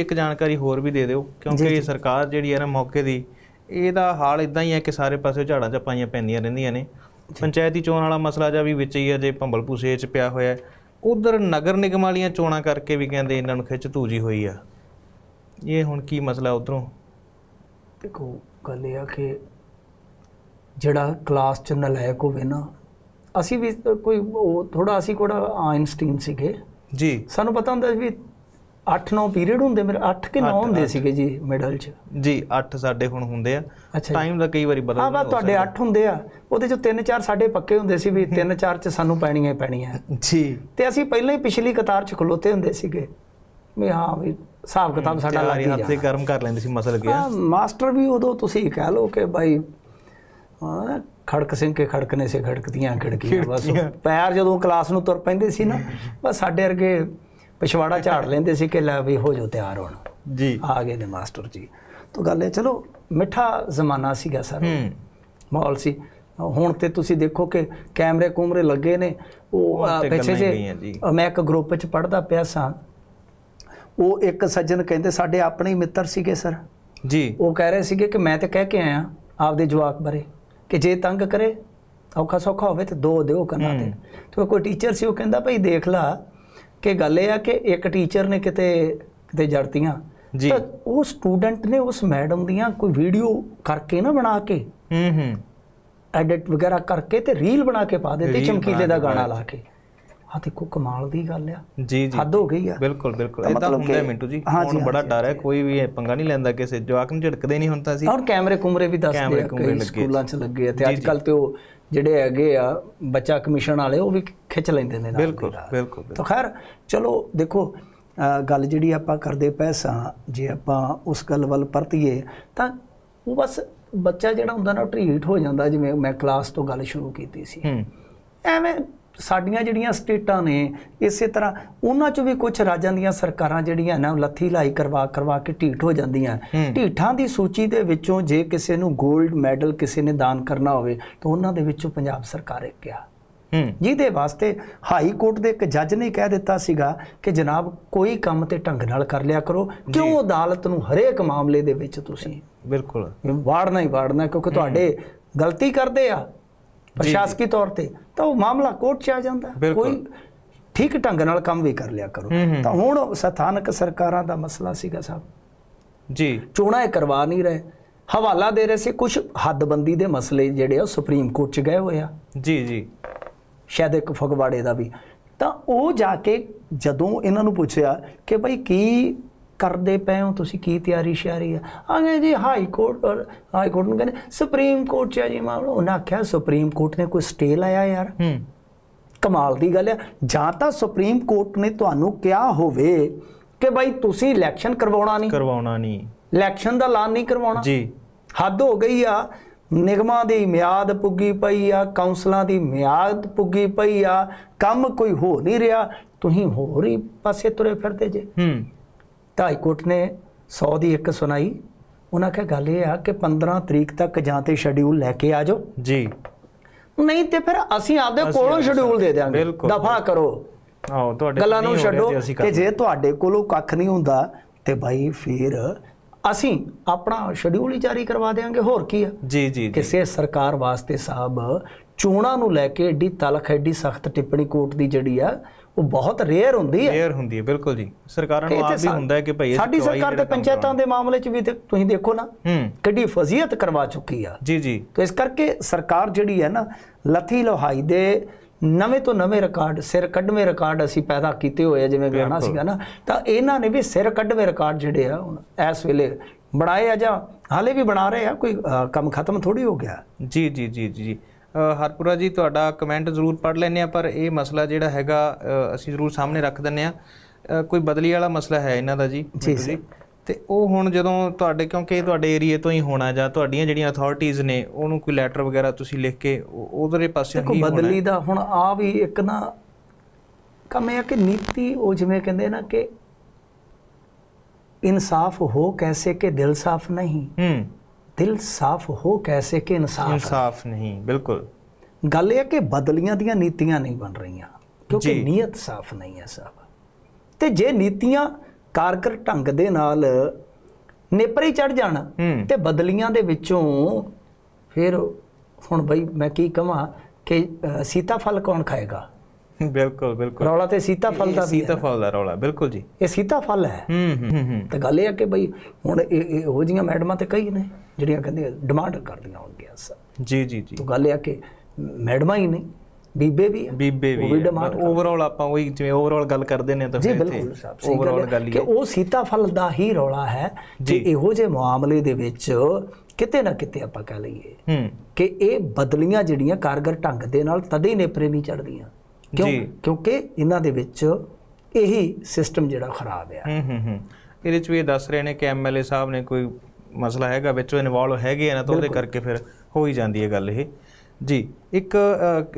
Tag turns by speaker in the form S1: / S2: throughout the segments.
S1: ਇੱਕ ਜਾਣਕਾਰੀ ਹੋਰ ਵੀ ਦੇ ਦਿਓ ਕਿਉਂਕਿ ਸਰਕਾਰ ਜਿਹੜੀ ਹੈ ਨਾ ਮੌਕੇ ਦੀ ਇਹਦਾ ਹਾਲ ਇਦਾਂ ਹੀ ਹੈ ਕਿ ਸਾਰੇ ਪਾਸੇ ਝਾੜਾਂ ਚ ਪਾਈਆਂ ਪੈਂਦੀਆਂ ਰਹਿੰਦੀਆਂ ਨੇ। ਪੰਚਾਇਤੀ ਚੋਣ ਵਾਲਾ ਮਸਲਾ ਜਾਂ ਵੀ ਵਿੱਚ ਹੀ ਹੈ ਜੇ ਭੰਬਲ ਭੂਸੇ ਚ ਪਿਆ ਹੋਇਆ ਉਧਰ ਨਗਰ ਨਿਗਮ ਵਾਲੀਆਂ ਚੋਣਾਂ ਕਰਕੇ ਵੀ ਕਹਿੰਦੇ ਇਹਨਾਂ ਨੂੰ ਖਿੱਚ ਧੂਜੀ ਹੋਈ ਆ। ਇਹ ਹੁਣ ਕੀ ਮਸਲਾ ਉਧਰੋਂ?
S2: ਦੇਖੋ ਗੱਲ ਇਹ ਆ ਕਿ ਜਿਹੜਾ ਕਲਾਸ ਚ ਨਲਾਇਕ ਹੋਵੇ ਨਾ ਅਸੀਂ ਵੀ ਕੋਈ ਥੋੜਾ ਅਸੀਂ ਕੋੜਾ ਆਇਨਸਟੀਨ ਸੀਗੇ।
S1: ਜੀ।
S2: ਸਾਨੂੰ ਪਤਾ ਹੁੰਦਾ ਵੀ 8-9 ਪੀਰੀਅਡ ਹੁੰਦੇ ਮੇਰੇ 8 ਕਿ 9
S1: ਅੱਠ,
S2: ਹੁੰਦੇ। ਸੀਗੇ ਜੀ ਮਿਡਲ ਚ?
S1: ਜੀ 8 ਸਾਡੇ ਹੁਣ ਹੁੰਦੇ ਆ। ਟਾਈਮ ਦਾ ਕਈ ਵਾਰੀ ਬਦਲ
S2: ਹਾਂ ਬਾ ਤੁਹਾਡੇ 8 ਹੁੰਦੇ ਆ। ਉਹਦੇ ਚ 3-4 ਸਾਡੇ ਪੱਕੇ ਹੁੰਦੇ ਸੀ ਵੀ 3-4 ਚ ਸਾਨੂੰ ਪੈਣੀਆਂ ਹੀ ਪੈਣੀਆਂ।
S1: ਜੀ।
S2: ਤੇ ਅਸੀਂ ਪਹਿਲਾਂ ਹੀ ਪਿਛਲੀ ਕਤਾਰ ਚ ਖਲੋਤੇ ਹੁੰਦੇ ਸੀਗੇ। ਵੀ ਹਾਂ ਵੀ ਹਿਸਾਬ ਕਿਤਾਬ ਸਾਡਾ ਲੱਗ ਹੀ
S1: ਹੱਥ ਗਰਮ ਕਰ ਲੈਂਦੇ ਸੀ ਮਸਲ ਗਿਆ।
S2: ਮਾਸਟਰ ਵੀ ਉਦੋਂ ਤੁਸੀਂ ਕਹਿ ਲਓ ਕਿ ਭਾਈ ਖੜਕ ਸਿੰਘ ਕੇ ਖੜਕਨੇ ਸੇ ਖੜਕਦੀਆਂ ਖਿੜਕੀਆਂ ਬਸ। ਪੈਰ ਜਦੋਂ ਕਲਾਸ ਨੂੰ ਤੁਰ ਪੈਂਦੇ ਸੀ ਨਾ ਬਸ ਸਾਡੇ ਵਰਗੇ ਪਿਛਵਾੜਾ ਝਾੜ ਲੈਂਦੇ ਸੀ ਕਿ ਲੈ ਵੀ ਹੋ ਜੋ ਤਿਆਰ ਹੁਣ।
S1: ਜੀ।
S2: ਆ ਗਏ ਨੇ ਮਾਸਟਰ ਜੀ। ਤਾਂ ਗੱਲ ਇਹ ਚਲੋ ਮਿੱਠਾ ਜ਼ਮਾਨਾ ਸੀਗਾ ਸਰ।
S1: ਹੂੰ।
S2: ਮਾਹੌਲ ਸੀ। ਹੁਣ ਤੇ ਤੁਸੀਂ ਦੇਖੋ ਕਿ ਕੈਮਰੇ ਕੁਮਰੇ ਲੱਗੇ ਨੇ। ਉਹ ਪਿੱਛੇ
S1: ਹੀ
S2: ਜੇ। ਮੈਂ ਇੱਕ ਗਰੁੱਪ 'ਚ ਪੜਦਾ ਪਿਆ ਸਾਂ। ਉਹ ਇੱਕ ਸੱਜਣ ਕਹਿੰਦੇ ਸਾਡੇ ਆਪਣੇ ਹੀ ਮਿੱਤਰ ਸੀਗੇ ਸਰ
S1: ਜੀ।
S2: ਉਹ ਕਹਿ ਰਹੇ ਸੀਗੇ ਕਿ ਮੈਂ ਤੇ ਕਹਿ ਕੇ ਆਇਆ ਆਪਦੇ ਜਵਾਕ ਬਾਰੇ ਕਿ ਜੇ ਤੰਗ ਕਰੇ ਔਖਾ ਸੌਖਾ ਹੋਵੇ ਤੇ ਦੋ ਦਿਓ ਕੰਨਾਂ ਤੇ। ਤੇ ਕੋਈ ਟੀਚਰ ਸੀ ਉਹ ਕਹਿੰਦਾ ਭਾਈ ਦੇਖ ਲਾ ਕਿ ਗੱਲ ਇਹ ਆ ਕਿ ਇੱਕ ਟੀਚਰ ਨੇ ਕਿਤੇ ਕਿਤੇ ਜੜਤੀਆਂ।
S1: ਜੀ।
S2: ਤਾਂ ਉਹ ਸਟੂਡੈਂਟ ਨੇ ਉਸ ਮੈਡਮ ਦੀਆਂ ਕੋਈ ਵੀਡੀਓ ਕਰਕੇ ਨਾ ਬਣਾ ਕੇ
S1: ਹੂੰ ਹੂੰ।
S2: ਐਡਿਟ ਵਗੈਰਾ ਕਰਕੇ ਤੇ ਰੀਲ ਬਣਾ ਕੇ ਪਾ ਦਿੱਤੀ ਚਮਕੀਲੇ ਦਾ ਗਾਣਾ ਲਾ ਕੇ। ਆ ਦੇਖੋ ਕਮਾਲ ਦੀ ਗੱਲ ਆ।
S1: ਜੀ ਜੀ।
S2: ਹੱਦ ਹੋ ਗਈ ਆ।
S1: ਬਿਲਕੁਲ ਬਿਲਕੁਲ।
S2: ਤਾਂ
S1: ਇਦਾਂ
S2: ਮਤਲਬ
S1: ਹੁੰਦਾ ਮਿੰਟੂ ਜੀ। ਹੁਣ ਬੜਾ ਡਰ ਹੈ ਕੋਈ ਵੀ ਇਹ ਪੰਗਾ ਨਹੀਂ ਲੈਂਦਾ ਕਿਸੇ ਜਵਾਕ ਨੂੰ ਝਿੜਕਦੇ ਨਹੀਂ ਹੁੰਦਾ ਸੀ
S2: ਔਰ ਕੈਮਰੇ ਕੁਮਰੇ ਵੀ ਦੱਸਦੇ ਆ ਕਈ। ਸਕੂਲਾਂ 'ਚ ਲੱਗੇ ਆ ਤੇ ਅੱਜ ਕੱਲ ਤੇ ਉਹ ਜਿਹੜੇ ਹੈਗੇ ਆ ਬੱਚਾ ਕਮਿਸ਼ਨ ਵਾਲੇ ਉਹ ਵੀ ਖਿੱਚ ਲੈਂਦੇ ਨੇ ਨਾਲ
S1: ਬਿਲਕੁਲ। ਬਿਲਕੁਲ
S2: ਤਾਂ ਖੈਰ ਚਲੋ ਦੇਖੋ ਗੱਲ ਜਿਹੜੀ ਆਪਾਂ ਕਰਦੇ ਪਏ ਸਾਂ ਜੇ ਆਪਾਂ ਉਸ ਗੱਲ ਵੱਲ ਪਰਤੀਏ ਤਾਂ ਉਹ ਬਸ ਬੱਚਾ ਜਿਹੜਾ ਹੁੰਦਾ ਨਾ ਟ੍ਰੀਟ ਹੋ ਜਾਂਦਾ। ਜਿਵੇਂ ਮੈਂ ਕਲਾਸ ਤੋਂ ਗੱਲ ਸ਼ੁਰੂ ਕੀਤੀ ਸੀ। ਐਵੇਂ ਸਾਡੀਆਂ ਜਿਹੜੀਆਂ ਸਟੇਟਾਂ ਨੇ ਇਸੇ ਤਰ੍ਹਾਂ ਉਹਨਾਂ 'ਚ ਵੀ ਕੁਝ ਰਾਜਾਂ ਦੀਆਂ ਸਰਕਾਰਾਂ ਜਿਹੜੀਆਂ ਨਾ ਉਹ ਲੱਥੀ ਲਾਈ ਕਰਵਾ ਕਰਵਾ ਕੇ ਢੀਠ ਹੋ ਜਾਂਦੀਆਂ। ਢੀਠਾਂ ਦੀ ਸੂਚੀ ਦੇ ਵਿੱਚੋਂ ਜੇ ਕਿਸੇ ਨੂੰ 골ਡ ਮੈਡਲ ਕਿਸੇ ਨੇ ਦਾਨ ਕਰਨਾ ਹੋਵੇ ਤਾਂ ਉਹਨਾਂ ਦੇ ਵਿੱਚੋਂ ਪੰਜਾਬ ਸਰਕਾਰ ਇੱਕ ਆ। ਜਿਹਦੇ ਵਾਸਤੇ ਹਾਈ ਕੋਰਟ ਦੇ ਇੱਕ ਜੱਜ ਨੇ ਕਹਿ ਦਿੱਤਾ ਸੀਗਾ ਕਿ ਜਨਾਬ ਕੋਈ ਕੰਮ ਤੇ ਢੰਗ ਨਾਲ ਕਰ ਲਿਆ ਕਰੋ ਕਿਉਂ ਅਦਾਲਤ ਨੂੰ ਹਰੇਕ ਮਾਮਲੇ ਦੇ ਵਿੱਚ ਤੁਸੀਂ
S1: ਬਿਲਕੁਲ।
S2: ਵਾੜਨਾ ਹੀ ਵਾੜਨਾ ਕਿਉਂਕਿ ਤੁਹਾਡੇ ਗਲਤੀ ਕਰਦੇ ਆ। ਪ੍ਰਸ਼ਾਸਕੀ ਤੌਰ ਤੇ ਤਾਂ ਉਹ ਮਾਮਲਾ ਕੋਰਟ 'ਚ ਆ ਜਾਂਦਾ। ਕੋਈ ਠੀਕ ਢੰਗ ਨਾਲ ਕੰਮ ਵੀ ਕਰ ਲਿਆ ਕਰੋ। ਤਾਂ ਹੁਣ ਸਥਾਨਕ ਸਰਕਾਰਾਂ ਦਾ ਮਸਲਾ ਸੀਗਾ ਸਾਹਿਬ
S1: ਜੀ।
S2: ਚੋਣਾਂ ਇਹ ਕਰਵਾ ਨਹੀਂ ਰਹੇ। ਹਵਾਲਾ ਦੇ ਰਹੇ ਸੀ ਕੁਝ ਹੱਦਬੰਦੀ ਦੇ ਮਸਲੇ ਜਿਹੜੇ ਆ ਸੁਪਰੀਮ ਕੋਰਟ 'ਚ ਗਏ ਹੋਏ ਆ।
S1: ਜੀ ਜੀ।
S2: ਸ਼ਾਇਦ ਇੱਕ ਫਗਵਾੜੇ ਦਾ ਵੀ। ਤਾਂ ਉਹ ਜਾ ਕੇ ਜਦੋਂ ਇਹਨਾਂ ਨੂੰ ਪੁੱਛਿਆ ਕਿ ਭਾਈ ਕੀ ਕਰਦੇ ਪਏ ਹੋ? ਤੁਸੀਂ ਕੀ ਤਿਆਰੀ ਸ਼ਿਆਰੀ ਆ? ਆਗੇ ਜੀ ਹਾਈ ਕੋਰਟ ਔਰ ਹਾਈ ਕੋਰਟ ਨੂੰ ਕਹਿੰਦੇ ਸੁਪਰੀਮ ਕੋਰਟ ਚ ਆ ਜੀ ਮਾਮਲਾ ਉਹਨਾਂ ਆਖਿਆ ਸੁਪਰੀਮ ਕੋਰਟ ਨੇ ਕੋਈ ਸਟੇ ਲਾਇਆ ਯਾਰ? ਕਮਾਲ ਦੀ ਗੱਲ ਹੈ ਜਾਂ ਤਾਂ ਸੁਪਰੀਮ ਕੋਰਟ ਨੇ ਤੁਹਾਨੂੰ ਕਿਹਾ ਹੋਵੇ ਕਿ ਭਾਈ ਤੁਸੀਂ ਇਲੈਕਸ਼ਨ ਕਰਵਾਉਣਾ ਨਹੀਂ।
S1: ਕਰਵਾਉਣਾ ਨਹੀਂ।
S2: ਇਲੈਕਸ਼ਨ ਦਾ ਐਲਾਨ ਨਹੀਂ ਕਰਵਾਉਣਾ।
S1: ਜੀ।
S2: ਹੱਦ ਹੋ ਗਈ ਆ। ਨਿਗਮਾਂ ਦੀ ਮਿਆਦ ਪੁੱਗੀ ਪਈ ਆ ਕਾਉਂਸਲਾਂ ਦੀ ਮਿਆਦ ਪੁੱਗੀ ਪਈ ਆ। ਕੰਮ ਕੋਈ ਹੋ ਨਹੀਂ ਰਿਹਾ। ਤੁਸੀਂ ਹੋਰ ਹੀ ਪਾਸੇ ਤੁਰੇ ਫਿਰਦੇ ਜੇ।
S1: ਹੂੰ।
S2: ਤਾਂ ਹਾਈ ਕੋਰਟ ਨੇ 100 ਦੀ ਇੱਕ ਸੁਣਾਈ। ਉਹਨਾਂ ਕਿਹਾ ਗੱਲ ਇਹ ਆ ਕਿ 15 ਤਰੀਕ ਤੱਕ ਜਾਂ ਤੇ ਸ਼ਡਿਊਲ ਲੈ ਕੇ ਆ ਜਾਓ।
S1: ਜੀ।
S2: ਨਹੀਂ ਤੇ ਫਿਰ ਅਸੀਂ ਆਪਦੇ ਕੋਲੋਂ ਸ਼ਡਿਊਲ ਦੇ ਦਿਆਂਗੇ। ਦਫਾ ਕਰੋ।
S1: ਆਓ ਤੁਹਾਡੇ
S2: ਗੱਲਾਂ ਨੂੰ ਛੱਡੋ ਕਿ ਜੇ ਤੁਹਾਡੇ ਕੋਲੋਂ ਕੱਖ ਨਹੀਂ ਹੁੰਦਾ ਤੇ ਭਾਈ ਫਿਰ ਅਸੀਂ ਆਪਣਾ ਸ਼ਡਿਊਲ ਹੀ ਜਾਰੀ ਕਰਵਾ ਦੇਾਂਗੇ ਹੋਰ ਕੀ ਆ?
S1: ਜੀ ਜੀ
S2: ਕਿਸੇ ਸਰਕਾਰ ਵਾਸਤੇ ਸਾਹਿਬ ਚੋਣਾਂ ਨੂੰ ਲੈ ਕੇ ਏਡੀ ਤਲਖ ਏਡੀ ਸਖਤ ਟਿੱਪਣੀ ਕੋਰਟ ਦੀ ਜਿਹੜੀ ਆ ਉਹ ਬਹੁਤ ਰੇਅਰ ਹੁੰਦੀ ਹੈ
S1: ਕਲੀਅਰ ਹੁੰਦੀ ਹੈ ਬਿਲਕੁਲ ਜੀ। ਸਰਕਾਰਾਂ ਨੂੰ ਆਪ ਵੀ ਹੁੰਦਾ ਹੈ ਕਿ ਭਾਈ
S2: ਸਾਡੀ ਸਰਕਾਰ ਤੇ ਪੰਚਾਇਤਾਂ ਦੇ ਮਾਮਲੇ 'ਚ ਵੀ ਤੁਸੀਂ ਦੇਖੋ ਨਾ ਕਿੱਡੀ ਫਜ਼ੀਅਤ ਕਰਵਾ ਚੁੱਕੀ ਆ।
S1: ਜੀ ਜੀ।
S2: ਤੋ ਇਸ ਕਰਕੇ ਸਰਕਾਰ ਜਿਹੜੀ ਹੈ ਨਾ ਲਥੀ ਲੋਹਾਈ ਦੇ ਨਵੇਂ ਤੋਂ ਨਵੇਂ ਰਿਕਾਰਡ ਸਿਰ ਕੱਢਵੇਂ ਰਿਕਾਰਡ ਅਸੀਂ ਪੈਦਾ ਕੀਤੇ ਹੋਏ ਆ ਜਿਵੇਂ
S1: ਬਿਲਕੁਲ।
S2: ਸੀਗਾ ਨਾ ਤਾਂ ਇਹਨਾਂ ਨੇ ਵੀ ਸਿਰ ਕੱਢਵੇਂ ਰਿਕਾਰਡ ਜਿਹੜੇ ਆ ਹੁਣ ਇਸ ਵੇਲੇ ਬਣਾਏ ਆ ਜਾਂ ਹਾਲੇ ਵੀ ਬਣਾ ਰਹੇ ਆ ਕੋਈ ਕੰਮ ਖਤਮ ਥੋੜੀ ਹੋ ਗਿਆ।
S1: ਜੀ ਜੀ ਜੀ ਜੀ। ਹਰਪੁਰਾ ਜੀ ਤੁਹਾਡਾ ਕਮੈਂਟ ਜ਼ਰੂਰ ਪੜ੍ਹ ਲੈਂਦੇ ਆ ਪਰ ਇਹ ਮਸਲਾ ਜਿਹੜਾ ਹੈਗਾ ਅਸੀਂ ਜ਼ਰੂਰ ਸਾਹਮਣੇ ਰੱਖ ਦਿੰਨੇ ਆ ਕੋਈ ਬਦਲੀ ਵਾਲਾ ਮਸਲਾ ਹੈ ਇਹਨਾਂ ਦਾ ਜੀ
S2: ਜੀ,
S1: ਤੇ ਉਹ ਹੁਣ ਜਦੋਂ ਤੁਹਾਡੇ ਕਿਉਂਕਿ ਇਹ ਤੁਹਾਡੇ ਏਰੀਏ ਤੋਂ ਹੀ ਹੋਣਾ ਜਾਂ ਤੁਹਾਡੀਆਂ ਜਿਹੜੀਆਂ ਅਥਾਰਟੀਆਂ ਨੇ ਉਹਨੂੰ ਕੋਈ ਲੈਟਰ ਵਗੈਰਾ ਤੁਸੀਂ ਲਿਖ ਕੇ ਉਹਦੇ ਪਾਸੇ ਹੀ ਹੋਣਾ।
S2: ਬਦਲੀ ਦਾ ਹੁਣ ਆ ਵੀ ਇੱਕ ਨਾ ਕੰਮ ਇਹ ਕਿ ਨੀਤੀ ਉਹ ਜਿਵੇਂ ਕਹਿੰਦੇ ਨਾ ਕਿ ਇਨਸਾਫ ਹੋ ਕੈਸੇ ਕਿ ਦਿਲ ਸਾਫ਼ ਨਹੀਂ।
S1: ਹੂੰ।
S2: ਦਿਲ ਸਾਫ਼ ਹੋ ਕੈਸੇ ਕਿ ਇਨਸਾਫ
S1: ਇਨਸਾਫ ਨਹੀਂ ਬਿਲਕੁਲ।
S2: ਗੱਲ ਇਹ ਕਿ ਬਦਲੀਆਂ ਦੀਆਂ ਨੀਤੀਆਂ ਨਹੀਂ ਬਣ ਰਹੀਆਂ ਕਿਉਂਕਿ। ਨੀਅਤ ਸਾਫ਼ ਨਹੀਂ ਹੈ ਸਾਹਿਬ ਤੇ ਜੇ ਨੀਤੀਆਂ ਕਾਰਗਰ ਢੰਗ ਦੇ ਨਾਲ ਨੇਪਰੇ ਚੜ ਜਾਣ ਤੇ ਬਦਲੀਆਂ ਦੇ ਵਿੱਚੋਂ ਫਿਰ ਹੁਣ ਬਈ ਮੈਂ ਕੀ ਕਹਾਂ ਕਿ ਅ, ਸੀਤਾਫਲ ਕੌਣ ਖਾਏਗਾ?
S1: ਬਿਲਕੁਲ ਬਿਲਕੁਲ।
S2: ਰੌਲਾ ਤੇ ਸੀਤਾਫਲ ਦਾ ਵੀ ਹੈ
S1: ਸੀਤਾਫਲ ਦਾ ਰੌਲਾ ਬਿਲਕੁਲ ਜੀ।
S2: ਇਹ ਸੀਤਾਫਲ ਹੈ?
S1: ਹੂੰ ਹੂੰ ਹੂੰ, ਹੂੰ।
S2: ਤੇ ਗੱਲ ਇਹ ਆ ਕਿ ਬਈ ਹੁਣ ਇਹ ਇਹੋ ਜਿਹੀਆਂ ਮੈਡਮਾਂ ਤੇ ਕਈ ਨੇ ਜਿਹੜੀਆਂ ਕਹਿੰਦੇ ਡਿਮਾਂਡ ਕਰਦੀਆਂ ਹੋਣਗੀਆਂ ਸਰ।
S1: ਜੀ ਜੀ ਜੀ।
S2: ਤੋ ਗੱਲ ਇਹ ਆ ਕਿ ਮੈਡਮਾਂ ਹੀ ਨਹੀਂ ਬੀਬੇ ਵੀ।
S1: ਬੀਬੇ
S2: ਉਹ ਵੀ
S1: ਵੀ
S2: demand
S1: ਓਵਰਆਲ ਆਪਾਂ ਉਹੀ ਜਿਵੇਂ ਓਵਰਆਲ ਗੱਲ ਕਰਦੇ ਨੇ ਤਾਂ
S2: ਜੀ ਬਿਲਕੁਲ ਸਾਹਿਬ
S1: ਓਵਰਆਲ
S2: ਹੈ
S1: ਗੱਲ ਹੀ
S2: ਕਿ
S1: ਹੈ।
S2: ਉਹ ਸੀਤਾਫਲ ਦਾ ਹੀ ਰੌਲਾ ਹੈ ਕਿ
S1: ਜੀ।
S2: ਇਹੋ ਜਿਹੇ ਮਾਮਲੇ ਦੇ ਵਿੱਚ ਕਿਤੇ ਨਾ ਕਿਤੇ ਆਪਾਂ ਕਹਿ ਲਈਏ
S1: ਹੂੰ।
S2: ਕਿ ਇਹ ਬਦਲੀਆਂ ਜਿਹੜੀਆਂ ਕਾਰਗਰ ਢੰਗ ਦੇ ਨਾਲ ਤਦੇ ਹੀ ਨੇਪਰੇ ਨਹੀਂ ਚੜਦੀਆਂ ਕਿਉਂ। ਕਿਉਂਕਿ ਇਹਨਾਂ ਦੇ ਵਿੱਚ ਇਹੀ ਸਿਸਟਮ ਜਿਹੜਾ ਖਰਾਬ ਆ।
S1: ਹੂੰ ਹੂੰ ਹੂੰ। ਇਹਦੇ ਚ ਵੀ ਇਹ ਦੱਸ ਰਹੇ ਨੇ ਕਿ ਐਮਐਲਏ ਸਾਹਿਬ ਨੇ ਕੋਈ ਮਸਲਾ ਹੈਗਾ ਵਿੱਚ ਇਨਵੋਲਵ ਹੈਗੇ ਆ ਨਾ ਤਾਂ ਉਹਦੇ ਕਰਕੇ ਫਿਰ ਹੋ ਹੀ ਜਾਂਦੀ ਹੈ ਗੱਲ ਇਹ। ਜੀ ਇੱਕ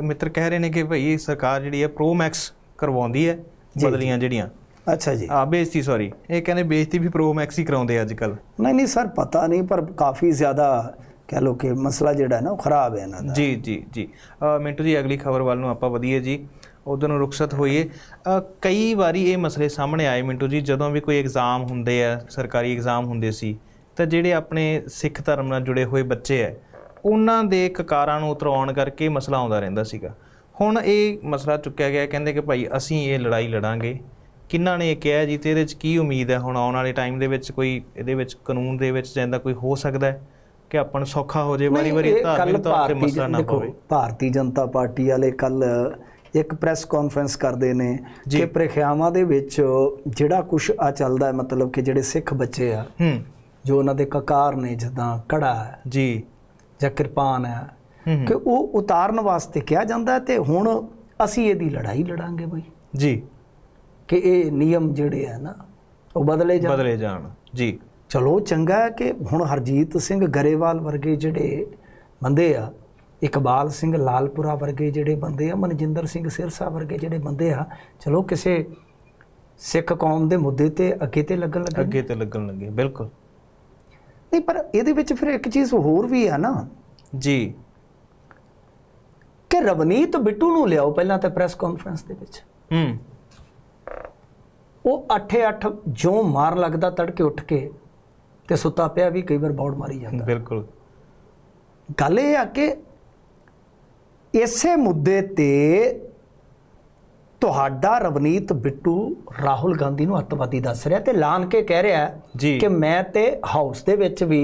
S1: ਮਿੱਤਰ ਕਹਿ ਰਹੇ ਨੇ ਕਿ ਭਈ ਸਰਕਾਰ ਜਿਹੜੀ ਹੈ ਪ੍ਰੋ ਮੈਕਸ ਕਰਵਾਉਂਦੀ ਹੈ ਬਦਲੀਆਂ ਜਿਹੜੀਆਂ।
S2: ਅੱਛਾ ਜੀ।
S1: ਆ ਬੇਇੱਜ਼ਤੀ ਸੌਰੀ ਇਹ ਕਹਿੰਦੇ ਬੇਇੱਜ਼ਤੀ ਵੀ ਪ੍ਰੋ ਮੈਕਸ ਹੀ ਕਰਾਉਂਦੇ ਅੱਜ ਕੱਲ
S2: ਨਹੀਂ ਨਹੀਂ ਸਰ ਪਤਾ ਨਹੀਂ ਪਰ ਕਾਫੀ ਜ਼ਿਆਦਾ ਕਹਿ ਲੋ ਕਿ ਮਸਲਾ ਜਿਹੜਾ ਹੈ ਨਾ ਉਹ ਖਰਾਬ ਹੈ ਇਹਨਾਂ ਦਾ।
S1: ਜੀ ਜੀ ਜੀ। ਮਿੰਟੂ ਜੀ, ਅਗਲੀ ਖਬਰ ਵੱਲ ਨੂੰ ਆਪਾਂ ਵਧੀਏ ਜੀ। ਉਧਰ ਨੂੰ ਰੁਖਸਤ ਹੋਈਏ। ਕਈ ਵਾਰੀ ਇਹ ਮਸਲੇ ਸਾਹਮਣੇ ਆਏ ਮਿੰਟੂ ਜੀ, ਜਦੋਂ ਵੀ ਕੋਈ ਐਗਜ਼ਾਮ ਹੁੰਦੇ ਆ, ਸਰਕਾਰੀ ਐਗਜ਼ਾਮ ਹੁੰਦੇ ਸੀ, ਤਾਂ ਜਿਹੜੇ ਆਪਣੇ ਸਿੱਖ ਧਰਮ ਨਾਲ ਜੁੜੇ ਹੋਏ ਬੱਚੇ ਆ, ਉਹਨਾਂ ਦੇ ਕਕਾਰਾਂ ਨੂੰ ਉਤਰਾਉਣ ਕਰਕੇ ਮਸਲਾ ਆਉਂਦਾ ਰਹਿੰਦਾ ਸੀਗਾ। ਹੁਣ ਇਹ ਮਸਲਾ ਚੁੱਕਿਆ ਗਿਆ, ਕਹਿੰਦੇ ਕਿ ਭਾਈ ਅਸੀਂ ਇਹ ਲੜਾਈ ਲੜਾਂਗੇ। ਕਿੰਨਾਂ ਨੇ ਇਹ ਕਿਹਾ ਜੀ ਤੇ ਇਹਦੇ ਵਿੱਚ ਕੀ ਉਮੀਦ ਹੈ? ਹੁਣ ਆਉਣ ਵਾਲੇ ਟਾਈਮ ਦੇ ਵਿੱਚ ਕੋਈ, ਇਹਦੇ ਵਿੱਚ ਕਾਨੂੰਨ ਦੇ ਵਿੱਚ ਜਾਂਦਾ ਕੋਈ ਹੋ ਸਕਦਾ ਹੈ? ਕਿ ਆਪਾਂ ਨੂੰ ਸੌਖਾ ਹੋ ਜੇ ਵਾਰੀ
S2: ਨਹੀਂ,
S1: ਵਾਰੀ
S2: ਇਹ ਕੱਲ੍ਹ
S1: ਧਾਰਮਿਕ ਤੌਰ ਤੇ ਮਸਲਾ ਨਾ ਪਵੇ।
S2: ਭਾਰਤੀ ਜਨਤਾ ਪਾਰਟੀ ਵਾਲੇ ਕੱਲ ਇੱਕ ਪ੍ਰੈਸ ਕਾਨਫਰੰਸ ਕਰਦੇ ਨੇ। ਕਿ ਪ੍ਰੀਖਿਆਵਾਂ ਦੇ ਵਿੱਚ ਜਿਹੜਾ ਕੁਝ ਆ ਚੱਲਦਾ ਹੈ ਮਤਲਬ ਕਿ ਜਿਹੜੇ ਸਿੱਖ ਬੱਚੇ ਆ
S1: ਹੂੰ।
S2: ਜੋ ਉਹਨਾਂ ਦੇ ਕਕਾਰ ਨੇ ਜਿੱਦਾਂ ਕੜਾ ਹੈ
S1: ਜੀ।
S2: ਜਾਂ ਕਿਰਪਾਨ ਹੈ ਕਿ ਉਹ ਉਤਾਰਨ ਵਾਸਤੇ ਕਿਹਾ ਜਾਂਦਾ ਤੇ ਹੁਣ ਅਸੀਂ ਇਹਦੀ ਲੜਾਈ ਲੜਾਂਗੇ ਬਈ।
S1: ਜੀ।
S2: ਕਿ ਇਹ ਨਿਯਮ ਜਿਹੜੇ ਆ ਨਾ ਉਹ ਬਦਲੇ ਜਾਣ।
S1: ਬਦਲੇ ਜਾਣ। ਜੀ।
S2: ਚਲੋ ਚੰਗਾ ਕਿ ਹੁਣ ਹਰਜੀਤ ਸਿੰਘ ਗਰੇਵਾਲ ਵਰਗੇ ਜਿਹੜੇ ਬੰਦੇ ਆ ਇਕਬਾਲ ਸਿੰਘ ਲਾਲਪੁਰਾ ਵਰਗੇ ਜਿਹੜੇ ਬੰਦੇ ਆ ਮਨਜਿੰਦਰ ਸਿੰਘ ਸਿਰਸਾ ਵਰਗੇ ਜਿਹੜੇ ਬੰਦੇ ਆ ਚਲੋ ਕਿਸੇ ਸਿੱਖ ਕੌਮ ਦੇ ਮੁੱਦੇ ਤੇ ਅੱਗੇ ਤੇ ਲੱਗਣ ਲੱਗੇ।
S1: ਅੱਗੇ ਤੇ ਲੱਗਣ ਲੱਗੇ ਬਿਲਕੁਲ।
S2: ਨਹੀਂ ਪਰ ਇਹਦੇ ਵਿੱਚ ਫਿਰ ਇੱਕ ਚੀਜ਼ ਹੋਰ ਵੀ ਆ ਨਾ।
S1: ਜੀ।
S2: ਕਿ ਰਵਨੀਤ ਬਿੱਟੂ ਨੂੰ ਲਿਆਓ ਪਹਿਲਾਂ ਤਾਂ ਪ੍ਰੈਸ ਕਾਨਫਰੰਸ ਦੇ ਵਿੱਚ।
S1: ਹੂੰ।
S2: ਉਹ 8-8 ਜੋ ਮਾਰ ਲੱਗਦਾ ਤੜਕੇ ਉੱਠ ਕੇ। ਤੇ ਸੁੱਤਾ ਪਿਆ ਵੀ ਕਈ ਵਾਰ ਬੌੜ ਮਾਰੀ ਜਾਂਦਾ।
S1: ਬਿਲਕੁਲ।
S2: ਗੱਲ ਇਹ ਆ ਕਿ ਇਸੇ ਮੁੱਦੇ ਤੇ ਤੁਹਾਡਾ ਰਵਨੀਤ ਬਿੱਟੂ ਰਾਹੁਲ ਗਾਂਧੀ ਨੂੰ ਅੱਤਵਾਦੀ ਦੱਸ ਰਿਹਾ ਤੇ ਲਾਨ ਕੇ ਕਹਿ ਰਿਹਾ
S1: ਜੀ।
S2: ਕਿ ਮੈਂ ਤੇ ਹਾਊਸ ਦੇ ਵਿੱਚ ਵੀ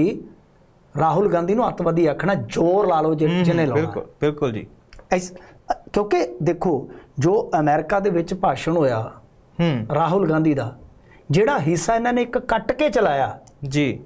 S2: ਰਾਹੁਲ ਗਾਂਧੀ ਨੂੰ ਅੱਤਵਾਦੀ ਆਖਣਾ ਜ਼ੋਰ ਲਾ ਲਓ ਜਿਹਨੇ ਲਾਉਣਾ
S1: ਬਿਲਕੁਲ ਬਿਲਕੁਲ ਜੀ।
S2: ਇਸ- ਕਿਉਂਕਿ ਦੇਖੋ ਜੋ ਅਮਰੀਕਾ ਦੇ ਵਿੱਚ ਭਾਸ਼ਣ ਹੋਇਆ
S1: ਹੂੰ।
S2: ਰਾਹੁਲ ਗਾਂਧੀ ਦਾ ਜਿਹੜਾ ਹਿੱਸਾ ਇਹਨਾਂ ਨੇ ਇੱਕ ਕੱਟ ਕੇ ਚਲਾਇਆ
S1: ਜੀ।